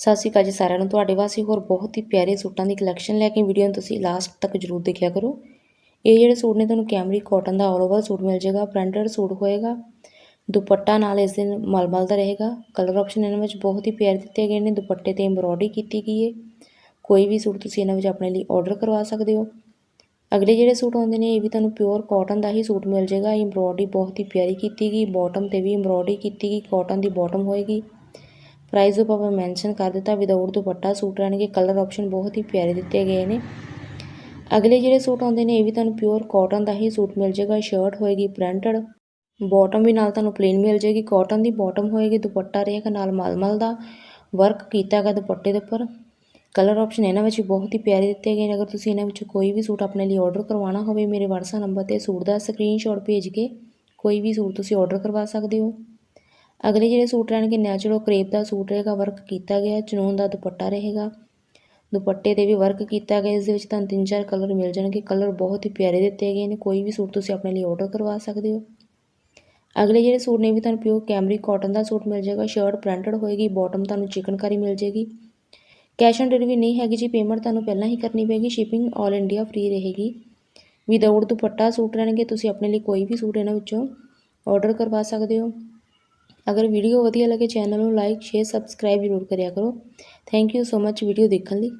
ਸਤਿ ਸ਼੍ਰੀ ਅਕਾਲ ਜੀ ਸਾਰਿਆਂ ਨੂੰ। ਤੁਹਾਡੇ ਵਾਸਤੇ ਹੋਰ ਬਹੁਤ ਹੀ ਪਿਆਰੇ ਸੂਟਾਂ ਦੀ ਕਲੈਕਸ਼ਨ ਲੈ ਕੇ ਵੀਡੀਓ ਨੂੰ ਤੁਸੀਂ ਲਾਸਟ ਤੱਕ ਜਰੂਰ ਦੇਖਿਆ ਕਰੋ। ਇਹ ਜਿਹੜੇ ਸੂਟ ਨੇ ਤੁਹਾਨੂੰ ਕੈਮਰੀ ਕਾਟਨ ਦਾ ਆਲ ਓਵਰ ਸੂਟ ਮਿਲ ਜਾਏਗਾ ਪ੍ਰਿੰਟਡ ਸੂਟ ਹੋਏਗਾ। ਦੁਪੱਟਾ ਨਾਲ ਇਸ ਦੇ ਮਲਮਲ ਦਾ ਰਹੇਗਾ। ਕਲਰ ਆਪਸ਼ਨ ਇਹਨਾਂ ਵਿੱਚ ਬਹੁਤ ਹੀ ਪਿਆਰੇ ਦਿੱਤੇ ਗਏ ਨੇ। ਦੁਪੱਟੇ ਤੇ ਐਮਬ੍ਰੋਇਡਰੀ ਕੀਤੀ ਗਈ ਹੈ ਕੋਈ ਵੀ ਸੂਟ ਤੁਸੀਂ ਇਹਨਾਂ ਵਿੱਚ ਆਪਣੇ ਲਈ ਆਰਡਰ ਕਰਵਾ ਸਕਦੇ ਹੋ। ਅਗਲੇ ਜਿਹੜੇ ਸੂਟ ਆਉਂਦੇ ਨੇ, ਇਹ ਵੀ ਤੁਹਾਨੂੰ ਪਿਓਰ ਕਾਟਨ ਦਾ ਹੀ ਸੂਟ ਮਿਲ ਜਾਏਗਾ। ਐਮਬ੍ਰੋਇਡਰੀ ਬਹੁਤ ਹੀ ਪਿਆਰੀ ਕੀਤੀ ਗਈ। ਬਾਟਮ ਤੇ ਵੀ ਐਮਬ੍ਰੋਇਡਰੀ ਕੀਤੀ ਗਈ। ਕਾਟਨ ਦੀ ਬਾਟਮ ਹੋਏਗੀ। ਪ੍ਰਾਈਸ ਉਹ ਆਪਾਂ ਮੈਂਸ਼ਨ ਕਰ ਦਿੱਤਾ ਵਿਦਆਊਟ ਦੁਪੱਟਾ ਸੂਟ ਰਹਿਣਗੇ ਕਲਰ ਆਪਸ਼ਨ ਬਹੁਤ ਹੀ ਪਿਆਰੇ ਦਿੱਤੇ ਗਏ ਨੇ। ਅਗਲੇ ਜਿਹੜੇ ਸੂਟ ਆਉਂਦੇ ਨੇ, ਇਹ ਵੀ ਤੁਹਾਨੂੰ ਪਿਓਰ ਕਾਟਨ ਦਾ ਹੀ ਸੂਟ ਮਿਲ ਜਾਏਗਾ ਸ਼ਰਟ ਹੋਏਗੀ ਪ੍ਰਿੰਟਡ ਬਾਟਮ ਵੀ ਨਾਲ ਤੁਹਾਨੂੰ ਪਲੇਨ ਮਿਲ ਜਾਏਗੀ ਕਾਟਨ ਦੀ ਬਾਟਮ ਹੋਏਗੀ, ਦੁਪੱਟਾ ਰਹੇਗਾ ਨਾਲ ਮਲਮਲ ਦਾ ਵਰਕ ਕੀਤਾ ਗਿਆ ਦੁਪੱਟੇ ਦੇ ਉੱਪਰ। ਕਲਰ ਆਪਸ਼ਨ ਇਹਨਾਂ ਵਿੱਚ ਵੀ ਬਹੁਤ ਹੀ ਪਿਆਰੇ ਦਿੱਤੇ ਗਏ ਨੇ, ਅਗਰ ਤੁਸੀਂ ਇਹਨਾਂ ਵਿੱਚੋਂ ਕੋਈ ਵੀ ਸੂਟ ਆਪਣੇ ਲਈ ਆਰਡਰ ਕਰਵਾਉਣਾ ਹੋਵੇ, ਮੇਰੇ WhatsApp ਨੰਬਰ ਤੇ ਸੂਟ ਦਾ ਸਕਰੀਨਸ਼ਾਟ ਭੇਜ ਕੇ ਕੋਈ ਵੀ ਸੂਟ ਤੁਸੀਂ ਆਰਡਰ ਕਰਵਾ ਸਕਦੇ ਹੋ। ਅਗਲੇ ਜਿਹੜੇ ਸੂਟ ਰਹਿਣਗੇ ਨੈਚੁਰਲ ਕਰੇਪ ਦਾ ਸੂਟ ਰਹੇਗਾ ਵਰਕ ਕੀਤਾ ਗਿਆ, ਚਨੂਨ ਦਾ ਦੁਪੱਟਾ ਰਹੇਗਾ। ਦੁਪੱਟੇ ਤੇ ਵੀ ਵਰਕ ਕੀਤਾ ਗਿਆ, ਇਸ ਦੇ ਵਿੱਚ ਤੁਹਾਨੂੰ ਤਿੰਨ ਚਾਰ ਕਲਰ ਮਿਲ ਜਾਣਗੇ। ਕਲਰ ਬਹੁਤ ਹੀ ਪਿਆਰੇ ਦਿੱਤੇ ਗਏ ਨੇ, ਕੋਈ ਵੀ ਸੂਟ ਤੁਸੀਂ ਆਪਣੇ ਲਈ ਆਰਡਰ ਕਰਵਾ ਸਕਦੇ ਹੋ। ਅਗਲੇ ਜਿਹੜੇ ਸੂਟ ਨੇ ਵੀ ਤੁਹਾਨੂੰ ਪਿਓਰ ਕੈਮਰੀ ਕਾਟਨ ਦਾ ਸੂਟ ਮਿਲ ਜਾਏਗਾ ਸ਼ਰਟ ਪ੍ਰਿੰਟਡ ਹੋਏਗੀ ਬਾਟਮ ਤੁਹਾਨੂੰ ਚਿਕਨਕਾਰੀ ਮਿਲ ਜਾਏਗੀ। ਕੈਸ਼ ਔਨ ਡਿਲੀਵਰੀ ਨਹੀਂ ਹੈਗੀ ਜੀ ਪੇਮੈਂਟ ਤੁਹਾਨੂੰ ਪਹਿਲਾਂ ਹੀ ਕਰਨੀ ਪਏਗੀ ਸ਼ਿਪਿੰਗ ਆਲ ਇੰਡੀਆ ਫ੍ਰੀ ਰਹੇਗੀ। ਵਿਦਆਊਟ ਦੁਪੱਟਾ ਸੂਟ ਰਹਿਣਗੇ, ਤੁਸੀਂ ਆਪਣੇ ਲਈ ਕੋਈ ਵੀ ਸੂਟ ਇਹਨਾਂ ਵਿੱਚੋਂ ਆਰਡਰ ਕਰਵਾ ਸਕਦੇ ਹੋ। ਅਗਰ ਵੀਡੀਓ ਵਧੀਆ ਲੱਗੇ ਚੈਨਲ ਨੂੰ ਲਾਈਕ ਸ਼ੇਅਰ ਸਬਸਕ੍ਰਾਈਬ ਜ਼ਰੂਰ ਕਰਿਆ ਕਰੋ। Thank you so much video ਦੇਖਣ ਲਈ।